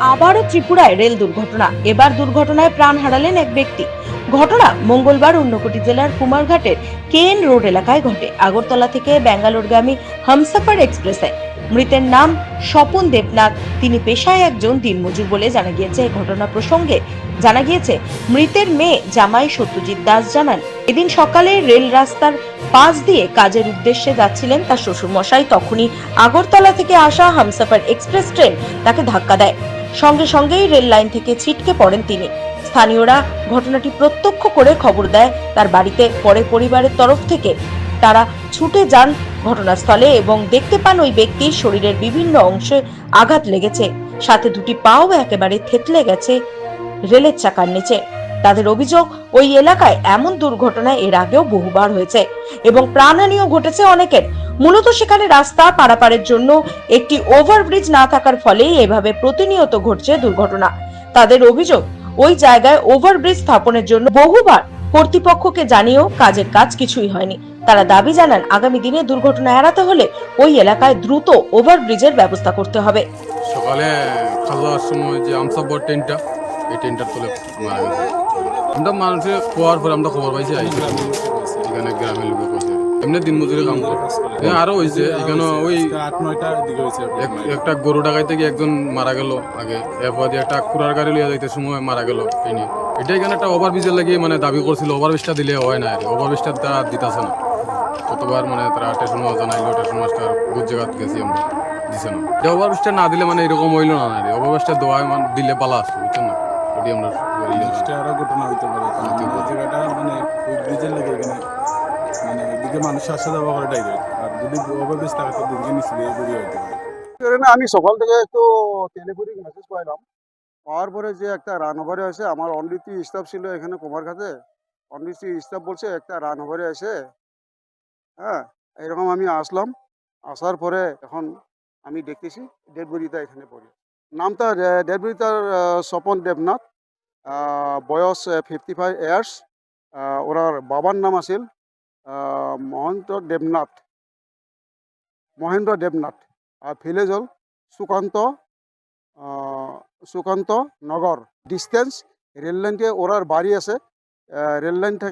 আবারও ত্রিপুরায় রেল দুর্ঘটনা। এবার দুর্ঘটনায় প্রাণ হারালেন এক ব্যক্তি। ঘটনা মঙ্গলবার ঊনকোটি জেলার কুমারঘাটের কেন রোড এলাকায় ঘটে। আগরতলা থেকে ব্যাঙ্গালোরগামী হামসাফার এক্সপ্রেসে। মৃতের নাম স্বপন দেবনাথ। তিনি পেশায় একজন দিনমজুর বলে জানা গিয়েছে। ঘটনা প্রসঙ্গে জানা গিয়েছে, মৃতের মেয়ে জামাই সত্যজিৎ দাস জানান, এদিন সকালে রেল রাস্তার পাশ দিয়ে কাজের উদ্দেশ্যে যাচ্ছিলেন তার শ্বশুরমশাই। তখনই আগরতলা থেকে আসা হামসাফার এক্সপ্রেস ট্রেন তাকে ধাক্কা দেয়। সঙ্গে সঙ্গেই রেল লাইন থেকে ছিটকে পড়েন তিনি। স্থানীয়রা ঘটনাটি প্রত্যক্ষ করে খবর দেয়, তার বাড়িতে পরে পরিবারের তরফ থেকে। তারা ছুটে যান ঘটনাস্থলে এবং দেখতে পান ওই ব্যক্তির শরীরের বিভিন্ন অংশে আঘাত লেগেছে। সাথে দুটি পাও একেবারে থেতলে গেছে রেলের চাকার নিচে। তাদের অভিযোগ, ওই এলাকায় এমন দুর্ঘটনা এর আগেও বহুবার হয়েছে এবং প্রাণহানিও ঘটেছে অনেকের। মূলত সেখানে রাস্তা পারাপারের জন্য একটি ওভারব্রিজ না থাকার ফলেই এভাবে প্রতিনিয়ত ঘটছে দুর্ঘটনা। তাদের অভিযোগ, ওই জায়গায় ওভারব্রিজ স্থাপনের জন্য বহুবার কর্তৃপক্ষকে জানিয়েও কাজের কাজ কিছুই হয়নি। তারা দাবি জানান, আগামী দিনে দুর্ঘটনা এড়াতে হলে ওই এলাকায় দ্রুত ওভারব্রিজের ব্যবস্থা করতে হবে। সকালে খাওয়ার সময় যে এই তলে আমরা মানুষের খোয়ার পরে আমরা খবর পাইছি এখানে গ্রামের লোকে এমনি দিন মজুরি কাম করে আরও হয়েছে এখানে ওই একটা গরু ডাকাইতে গিয়ে একজন মারা গেল আগে। এরপর একটা কুড়ার গাড়ি লিয়ে যাইতে সময় মারা গেল এই নিয়ে। এটা এখানে একটা ওভার ব্রিজের লাগিয়ে মানে দাবি করছিল ওভার ব্রিজটা দিলে হয় না। ওভার ব্রিজটা তারা দিতেছে না। কতবার মানে তারা স্টেশন জানাইলো স্টেশন মাস্টার বহুত জায়গা গেছি আমরা দিছে না। এটা ওভার ব্রিজটা না দিলে মানে এরকম হইল না না ওভার ব্রিজটা দেওয়া মানে দিলে পালা আসছে বুঝছেন না? ওটি আমরা আরও ঘটনা হইতে পারে। মানে ওই ব্রিজের এদিকে মানুষ আসা যাওয়া আর যদি থাকে, তো আমি সকাল থেকে একটু টেলিফোনিক মেসেজ পাইলাম। পাওয়ার পরে যে একটা রান আছে আমার অনডিটি স্টাফ ছিল এখানে কুমারঘাটে অনডিটি স্টাফ বলছে, একটা রান আছে হ্যাঁ এরকম আমি আসলাম। আসার পরে এখন আমি দেখতেছি ডেড বডিটা এখানে পড়ে। নামটা ডেড স্বপন দেবনাথ। বয়স ফিফটি ফাইভ ইয়ার্স ওনার বাবার নাম আছিল। মহন্ত দেবনাথ, মহেন্দ্র দেবনাথ আর ভিলেজ হল Sukanta Sukanta Nagar. Distance rail line থেকে ওরার বাড়ি আছে। রেল লাইন থেকে